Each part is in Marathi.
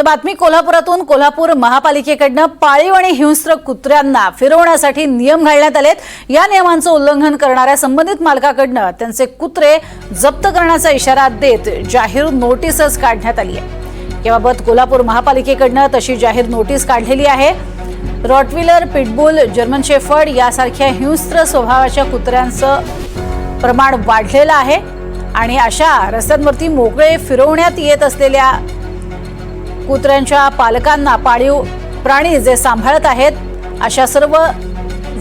तर बातमी कोल्हापुरातून कोल्हापूर महापालिकेकडनं पाळीव आणि हिंस्र कुत्र्यांना फिरवण्यासाठी नियम घालण्यात आलेत. या नियमांचं उल्लंघन करणाऱ्या संबंधित मालकाकडनं त्यांचे कुत्रे जप्त करण्याचा इशारा देत जाहीर नोटीसच काढण्यात आली आहे. याबाबत कोल्हापूर महापालिकेकडनं तशी जाहीर नोटीस काढलेली आहे. रॉटविलर पिटबुल जर्मन शेफर्ड यासारख्या हिंस्र स्वभावाच्या कुत्र्यांचं प्रमाण वाढलेलं आहे आणि अशा रस्त्यांवरती मोकळे फिरवण्यात येत असलेल्या कुत्र्यांच्या पालकांना पाळीव प्राणी जे सांभाळत आहेत अशा सर्व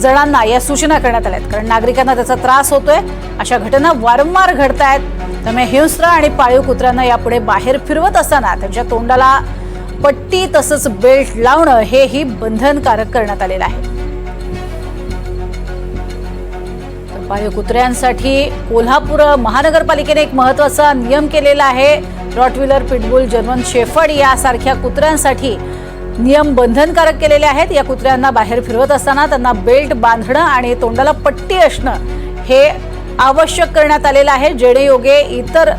जणांना या सूचना करण्यात आल्या आहेत. कारण नागरिकांना त्याचा त्रास होतोय अशा घटना वारंवार घडत आहेत. त्यामुळे हिंस्र आणि पाळीव कुत्र्यांना यापुढे बाहेर फिरवत असताना त्यांच्या तोंडाला पट्टी तसंच बेल्ट लावणं हेही बंधनकारक करण्यात आलेलं आहे. पाळीव कुत्र्यांसाठी कोल्हापूर महानगरपालिकेने एक महत्त्वाचा नियम केलेला आहे. रॉटविलर पिटबुल जर्मन शेफर्ड यासारख्या कुत्र्यांसाठी नियम बंधनकारक केलेले आहेत. या कुत्र्यांना बाहेर फिरवत असताना त्यांना बेल्ट बांधणं आणि तोंडाला पट्टी असणं हे आवश्यक करण्यात आलेलं आहे. जेणेयोगे इतर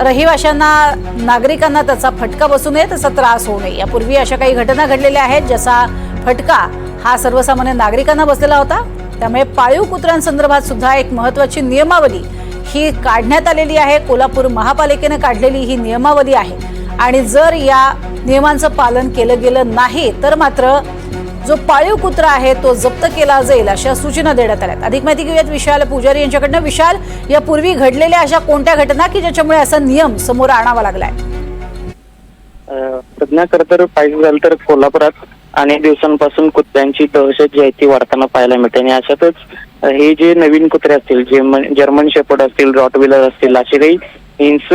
रहिवाशांना नागरिकांना त्याचा फटका बसू नये त्याचा त्रास होऊ नये. यापूर्वी अशा काही घटना घडलेल्या आहेत ज्याचा फटका हा सर्वसामान्य नागरिकांना बसलेला होता. त्यामुळे पाळीव कुत्र्यांसंदर्भात सुद्धा एक महत्वाची नियमावली ही काढण्यात आलेली आहे. कोल्हापूर महापालिकेने काढलेली ही नियमावली आहे. आणि जर या नियमांचं पालन केलं गेलं नाही तर मात्र जो पाळीव कुत्रा आहे तो जप्त केला जाईल अशा सूचना देण्यात आल्यात. अधिक माहिती घेऊयात विशाल पुजारी यांच्याकडनं. विशाल यापूर्वी घडलेल्या अशा कोणत्या घटना की ज्याच्यामुळे असा नियम समोर आणावा लागलाय? सध्या खरं तर पाहिजे झालं तर कोल्हापुरात अनेक दिवसांपासून कुत्र्यांची दहशत जी आहे ती वाढताना पाहायला मिळते. आणि अशातच हे जे नवीन कुत्रे असतील जे जर्मन शेपर्ड असतील रॉटविलर असतील असे काही हिंस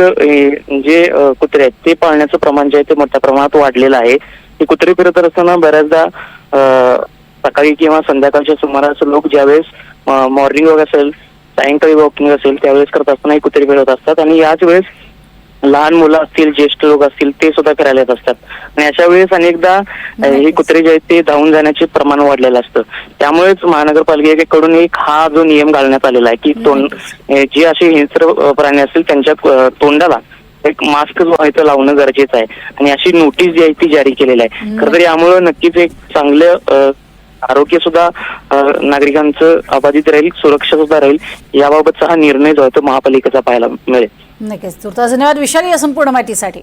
जे कुत्रे आहेत ते पाळण्याचं प्रमाण जे आहे ते मोठ्या प्रमाणात वाढलेलं आहे. हे कुत्रे फिरत असताना बऱ्याचदा सकाळी किंवा संध्याकाळच्या सुमारास लोक ज्यावेळेस मॉर्निंग वॉक असेल सायंकाळी वॉकिंग असेल त्यावेळेस करत असताना हे कुत्रे फिरत असतात. आणि याच वेळेस लहान मुलं असतील ज्येष्ठ लोक असतील ते सुद्धा फिरायला येत असतात. आणि अशा वेळेस अनेकदा हे कुत्रे जे आहेत ते धावून जाण्याचे प्रमाण वाढलेलं असतं. त्यामुळेच महानगरपालिकेकडून एक हा जो नियम घालण्यात आलेला आहे की तोंड जे असे हिंस्र प्राणी असतील त्यांच्या तोंडाला एक मास्क जो आहे तो लावणं गरजेचं आहे. आणि अशी नोटीस जी आहे ती जारी केलेली आहे. खरं तर यामुळं नक्कीच एक चांगलं आरोग्य सुद्धा नागरिकांचं अबाधित राहील सुरक्षा सुद्धा राहील. याबाबतचा हा निर्णय जो आहे तो महापालिकेचा पाहायला मिळेल. नक्कीच. तुर्तास धन्यवाद. विशाली या संपूर्ण माहितीसाठी.